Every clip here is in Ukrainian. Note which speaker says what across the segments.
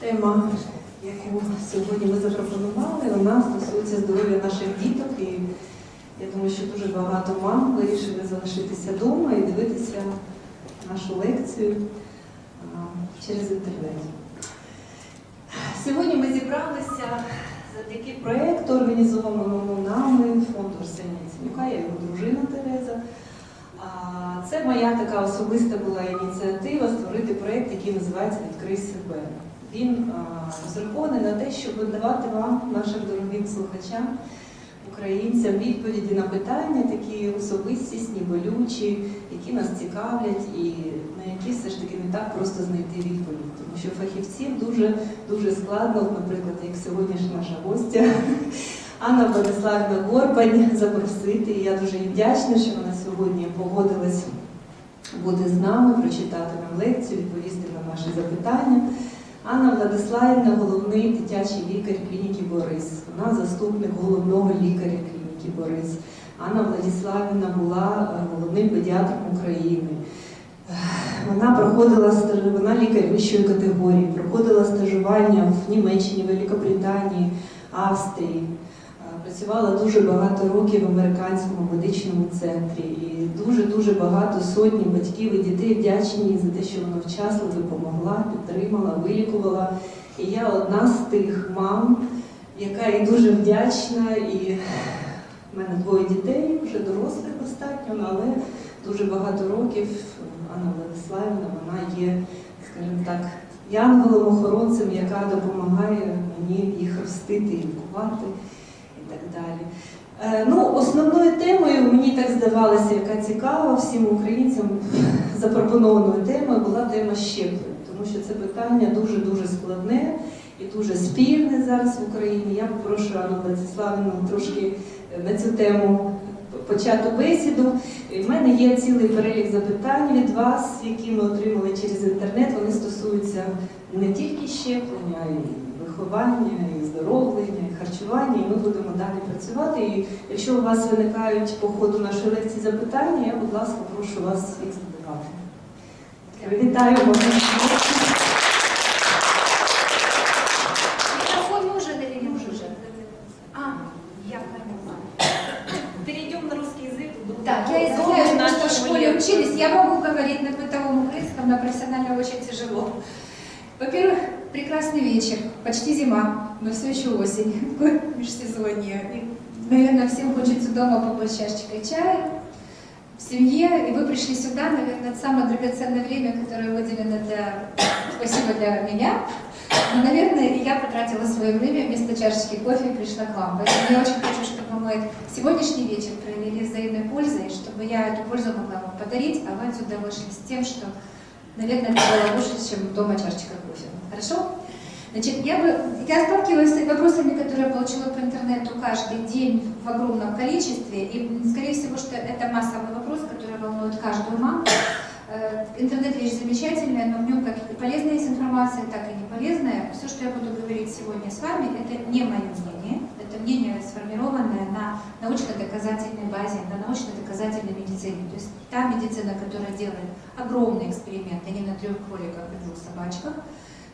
Speaker 1: Тема, яку сьогодні ми запропонували, вона стосується здоров'я наших діток. І я думаю, що дуже багато мам вирішили залишитися вдома і дивитися нашу лекцію через інтернет. Сьогодні ми зібралися завдяки проєкту, організованому нами, фонду Арсенія Яценюка, я його дружина Тереза. Це моя така особиста була ініціатива створити проєкт, який називається Відкрий себе. Він розрахований на те, щоб давати вам, нашим дорогим слухачам, українцям, відповіді на питання, такі особистісні, болючі, які нас цікавлять і на які все ж таки не так просто знайти відповідь. Тому що фахівців дуже дуже складно, наприклад, як сьогоднішня наша гостя. Анна Владиславівна Горбань запросити. Я дуже їй вдячна, що вона сьогодні погодилась бути з нами, прочитати нам лекцію, відповісти на наші запитання. Анна Владиславівна головний дитячий лікар клініки Борис. Вона заступник головного лікаря клініки Борис. Анна Владиславівна була е, головним педіатром України. Вона проходила вона лікар вищої категорії, проходила стажування в Німеччині, Великобританії, Австрії. Е, Працювала дуже багато років в американському медичному центрі, і дуже-дуже багато сотні батьків і дітей вдячні за те, що вона вчасно допомогла, підтримала, вилікувала. І я одна з тих мам, яка їй дуже вдячна. І в мене двоє дітей, вже дорослих достатньо, але дуже багато років Анна Владиславівна, вона є, скажімо так, янголом-охоронцем, яка допомагає мені їх ростити, і лікувати і так далі. Е, Ну, основною темою, мені так здавалося, яка цікава всім українцям, запропонованою темою була тема щеплень, тому що це питання дуже-дуже складне і дуже спірне зараз в Україні. Я попрошу Анну Владиславівну трошки е, на цю тему почати бесіду. В мене є цілий перелік запитань від вас, які ми отримали через інтернет. Вони стосуються не тільки щеплення, а й виховання, і здоровлення, і харчування. І ми будемо далі працювати. І якщо у вас виникають по ходу нашої лекції запитання, я, будь ласка, прошу вас їх задавати. Вітаємо.
Speaker 2: Микрофон нужен или не нужен? А, я поняла.
Speaker 3: Перейдем на русский язык.
Speaker 2: Так, я извиняюсь, мы что в школе учились. Я могу говорить на бытовом украинском, на профессиональном очень тяжело. Во-первых, прекрасный вечер, почти зима, но все еще осень, межсезонье. И, наверное, всем хочется дома побольше чашечкой чая, в семье, и вы пришли сюда, наверное, это самое драгоценное время, которое выделено для... Спасибо для меня. Но, наверное, я потратила свое время вместо чашечки кофе и пришла к вам. Поэтому я очень хочу, чтобы мы сегодняшний вечер провели взаимной пользой, чтобы я эту пользу могла вам подарить, а вы отсюда вышли с тем, что, наверное, это было лучше, чем дома чашечка кофе. Хорошо? Значит, я, бы, я сталкиваюсь с вопросами, которые я получила по интернету каждый день в огромном количестве. И, скорее всего, что это массовый вопрос, который волнует каждую маму. Э, Интернет вещь замечательная, но в нем как и полезная есть информация, так и не полезная. Все, что я буду говорить сегодня с вами, это не мое мнение. Научно-доказательной базе, на научно-доказательной медицине. То есть та медицина, которая делает огромный эксперимент, а не на трех кроликах и двух собачках,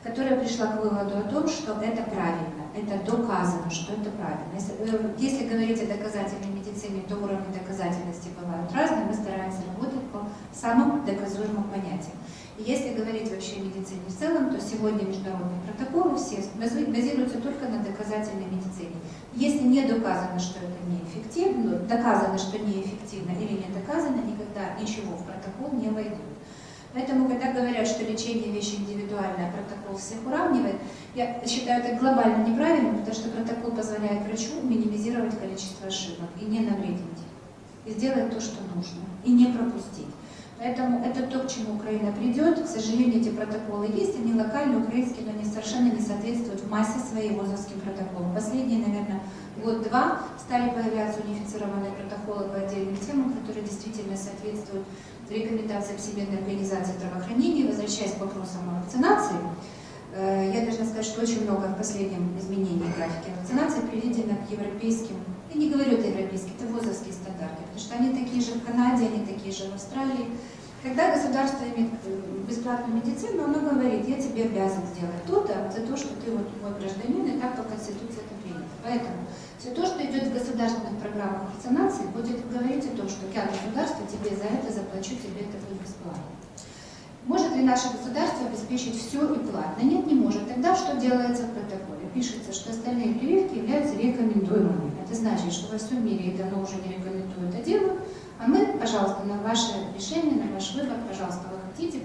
Speaker 2: которая пришла к выводу о том, что это правильно, это доказано, что это правильно. Если, э, если говорить о доказательной медицине, то уровни доказательности бывают разные, мы стараемся работать по самым доказуемым понятиям. Если говорить вообще о медицине в целом, то сегодня международные протоколы все бази- базируются только на доказательной медицине. Если не доказано, что это неэффективно, ну, доказано, что неэффективно или не доказано, никогда ничего в протокол не войдет. Поэтому, когда говорят, что лечение вещь индивидуальная, а протокол всех уравнивает, я считаю это глобально неправильным, потому что протокол позволяет врачу минимизировать количество ошибок и не навредить, и сделать то, что нужно, и не пропустить. Поэтому это то, к чему Украина придет. К сожалению, эти протоколы есть, они локальные, украинские, но они совершенно не соответствуют в массе своей ВОЗовским протоколам. Последние, наверное, год-два стали появляться унифицированные протоколы по отдельным темам, которые действительно соответствуют рекомендациям Всемирной организации здравоохранения. Возвращаясь к вопросам о вакцинации, э, я должна сказать, что очень много в последнем изменении графики вакцинации приведено к европейским, я не говорю это европейские, это ВОЗовские стандарты, потому что они такие же в Канаде, они такие же в Австралии. Когда государство имеет э, бесплатную медицину, оно говорит, я тебе обязан сделать то-то за то, что ты вот мой гражданин, и так по Конституции это принято. Поэтому все то, что идет в государственных программах вакцинации, будет говорить о том, что я государство тебе за это заплачу, тебе это будет бесплатно. Ли наше государство обеспечить все и платно? Нет, не может. Тогда что делается в протоколе? Пишется, что остальные прививки являются рекомендуемыми. Это значит, что во всем мире их давно уже не рекомендуют, а делают. А мы, пожалуйста, на ваше решение, на ваш выбор, пожалуйста, вы хотите,